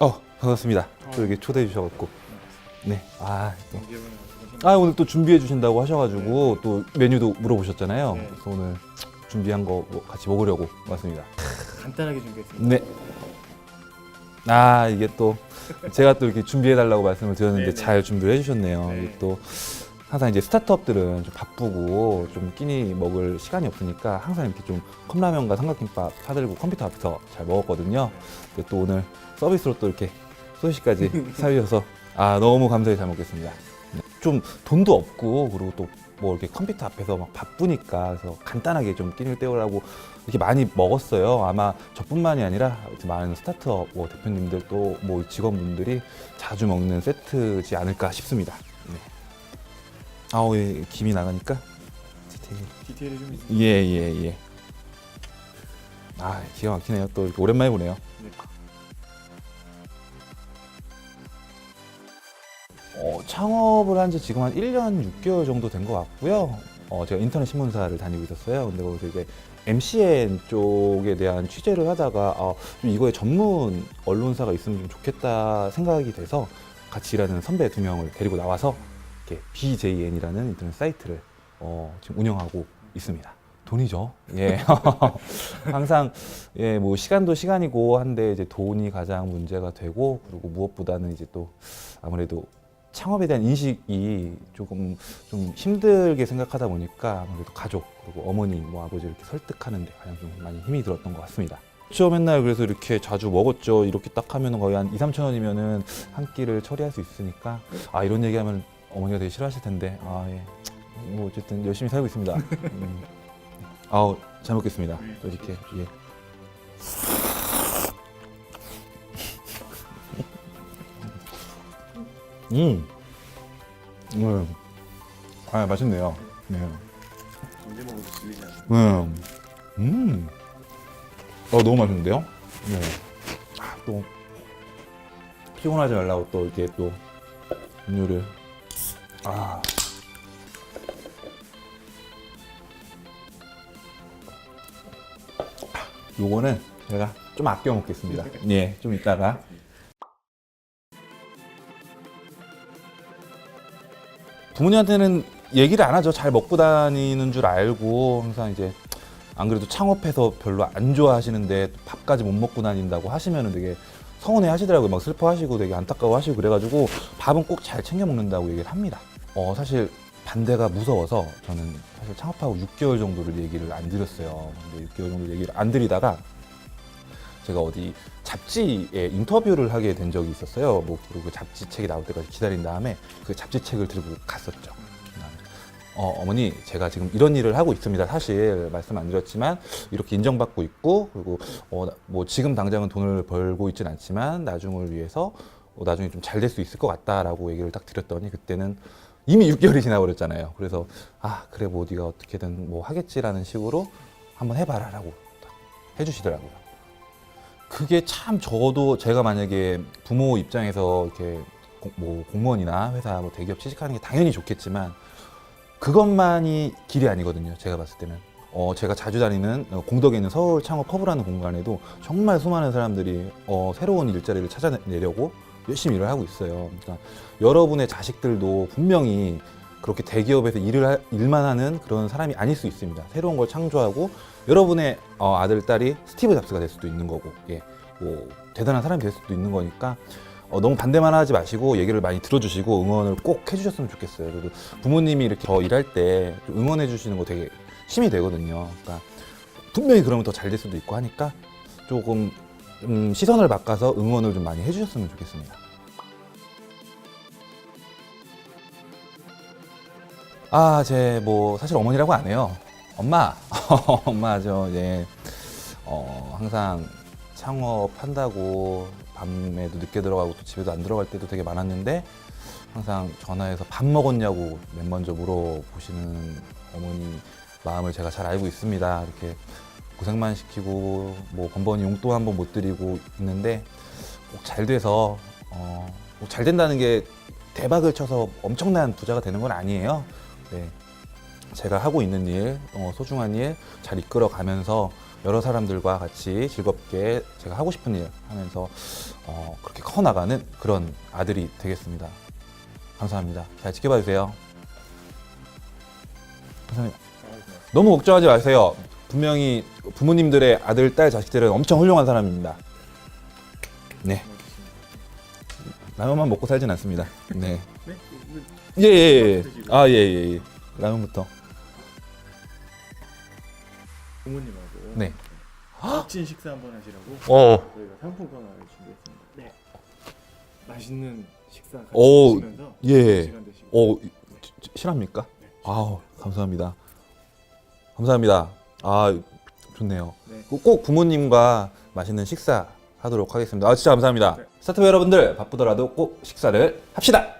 어 반갑습니다. 또 이렇게 초대해 주셔갖고 네. 아, 또. 아 오늘 또 준비해 주신다고 하셔가지고 또 메뉴도 물어보셨잖아요. 네. 그래서 오늘 준비한 거뭐 같이 먹으려고 왔습니다. 간단하게 준비했습니다. 네. 아 이게 또 제가 또 이렇게 준비해 달라고 말씀을 드렸는데 네네. 잘 준비를 해주셨네요. 네. 이게 또 항상 이제 스타트업들은 좀 바쁘고 좀 끼니 먹을 시간이 없으니까 항상 이렇게 좀 컵라면과 삼각김밥 사들고 컴퓨터 앞에서 잘 먹었거든요. 근데 또 오늘 서비스로 또 이렇게 소시까지 사주셔서 아 너무 감사히 잘 먹겠습니다. 네. 좀 돈도 없고 그리고 또 뭐 이렇게 컴퓨터 앞에서 막 바쁘니까 그래서 간단하게 좀 끼니를 때우려고 이렇게 많이 먹었어요. 아마 저뿐만이 아니라 많은 스타트업 뭐 대표님들 또 뭐 직원분들이 자주 먹는 세트지 않을까 싶습니다. 네. 아우 예, 김이 나가니까 디테일. 디테일이 좀 있습니다. 예 예 예. 아 기가 막히네요. 또 이렇게 오랜만에 보네요. 네. 어, 창업을 한 지 지금 한 1년 6개월 정도 된 것 같고요. 어, 제가 인터넷 신문사를 다니고 있었어요. 근데 거기서 이제 MCN 쪽에 대한 취재를 하다가 어, 좀 이거에 전문 언론사가 있으면 좀 좋겠다 생각이 돼서 같이 일하는 선배 두 명을 데리고 나와서 이렇게 BJN이라는 인터넷 사이트를 어, 지금 운영하고 있습니다. 돈이죠. 예. 항상 예, 뭐 시간도 시간이고 한데 이제 돈이 가장 문제가 되고 그리고 무엇보다는 이제 또 아무래도 창업에 대한 인식이 조금 좀 힘들게 생각하다 보니까 아무래도 가족 그리고 어머니 뭐 아버지 이렇게 설득하는데 가장 좀 많이 힘이 들었던 것 같습니다. 저 맨날 그래서 이렇게 자주 먹었죠. 이렇게 딱 하면 거의 한 2, 3천 원이면은 한 끼를 처리할 수 있으니까 아 이런 얘기하면 어머니가 되게 싫어하실 텐데 아 예. 뭐 어쨌든 열심히 살고 있습니다. 음. 아우 잘 먹겠습니다. 또 이렇게 예. 음. 음. 아, 맛있네요. 네. 언제 먹어도 질리지 않아요. 음. 음. 어, 너무 맛있는데요? 네. 아, 또 피곤하지 말라고 또 이렇게 또 음료를 아. 요거는 제가 좀 아껴 먹겠습니다. 예, 좀 이따가. 부모님한테는 얘기를 안 하죠. 잘 먹고 다니는 줄 알고 항상 이제 안 그래도 창업해서 별로 안 좋아하시는데 밥까지 못 먹고 다닌다고 하시면은 되게 서운해 하시더라고요. 막 슬퍼하시고 되게 안타까워 하시고 그래가지고 밥은 꼭 잘 챙겨 먹는다고 얘기를 합니다. 어, 사실 반대가 무서워서 저는 사실 창업하고 6개월 정도를 얘기를 안 드렸어요. 근데 6개월 정도 얘기를 안 드리다가 제가 어디 잡지에 인터뷰를 하게 된 적이 있었어요. 뭐 그리고 그 잡지 책이 나올 때까지 기다린 다음에 그 잡지 책을 들고 갔었죠. 어, 어머니 제가 지금 이런 일을 하고 있습니다. 사실 말씀 안 드렸지만 이렇게 인정받고 있고 그리고 어, 뭐 지금 당장은 돈을 벌고 있진 않지만 나중을 위해서 어, 나중에 좀 잘 될 수 있을 것 같다라고 얘기를 딱 드렸더니 그때는 이미 6개월이 지나버렸잖아요. 그래서 아 그래 뭐 네가 어떻게든 뭐 하겠지라는 식으로 한번 해봐라라고 딱 해주시더라고요. 그게 참 저도 제가 만약에 부모 입장에서 이렇게 공- 뭐 공무원이나 회사 뭐 대기업 취직하는 게 당연히 좋겠지만 그것만이 길이 아니거든요. 제가 봤을 때는. 어, 제가 자주 다니는 어, 공덕에 있는 서울 창업 허브라는 공간에도 정말 수많은 사람들이 어, 새로운 일자리를 찾아내려고 열심히 일을 하고 있어요. 그러니까 여러분의 자식들도 분명히 그렇게 대기업에서 일을 하- 일만 하는 그런 사람이 아닐 수 있습니다. 새로운 걸 창조하고 여러분의 어, 아들 딸이 스티브 잡스가 될 수도 있는 거고, 예, 뭐 대단한 사람이 될 수도 있는 거니까 어, 너무 반대만 하지 마시고 얘기를 많이 들어주시고 응원을 꼭 해주셨으면 좋겠어요. 그래도 부모님이 이렇게 저 일할 때좀 응원해 주시는 거 되게 힘이 되거든요. 그러니까 분명히 그러면 더 잘 될 수도 있고 하니까 조금 음, 시선을 바꿔서 응원을 좀 많이 해주셨으면 좋겠습니다. 아, 제 뭐 사실 어머니라고 안 해요. 엄마, 엄마 저 이제 어, 항상 창업한다고 밤에도 늦게 들어가고 또 집에도 안 들어갈 때도 되게 많았는데 항상 전화해서 밥 먹었냐고 맨 먼저 물어보시는 어머니 마음을 제가 잘 알고 있습니다. 이렇게 고생만 시키고 뭐 번번이 용돈 한 번 못 드리고 있는데 꼭 잘 돼서 어, 꼭잘 된다는 게 대박을 쳐서 엄청난 부자가 되는 건 아니에요. 네. 제가 하고 있는 일, 어, 소중한 일 잘 이끌어 가면서 여러 사람들과 같이 즐겁게 제가 하고 싶은 일 하면서 어, 그렇게 커 나가는 그런 아들이 되겠습니다. 감사합니다. 잘 지켜봐 주세요. 감사합니다. 너무 걱정하지 마세요. 분명히 부모님들의 아들, 딸, 자식들은 엄청 훌륭한 사람입니다. 네. 라면만 먹고 살진 않습니다. 네. 네? 예, 예, 예. 드시고. 아, 예, 예, 예. 라면부터. 부모님하고 네. 멋진 식사 한번 하시라고 어. 저희가 상품권을 준비했습니다. 네. 맛있는 식사 같이 오, 하시면서 예. 시간 되시고 어, 지- 지- 실합니까? 아우, 감사합니다. 감사합니다. 아, 좋네요. 네. 꼭- 꼭 부모님과 맛있는 식사 하도록 하겠습니다. 아, 진짜 감사합니다. 네. 스타트업 여러분들 바쁘더라도 꼭 식사를 합시다.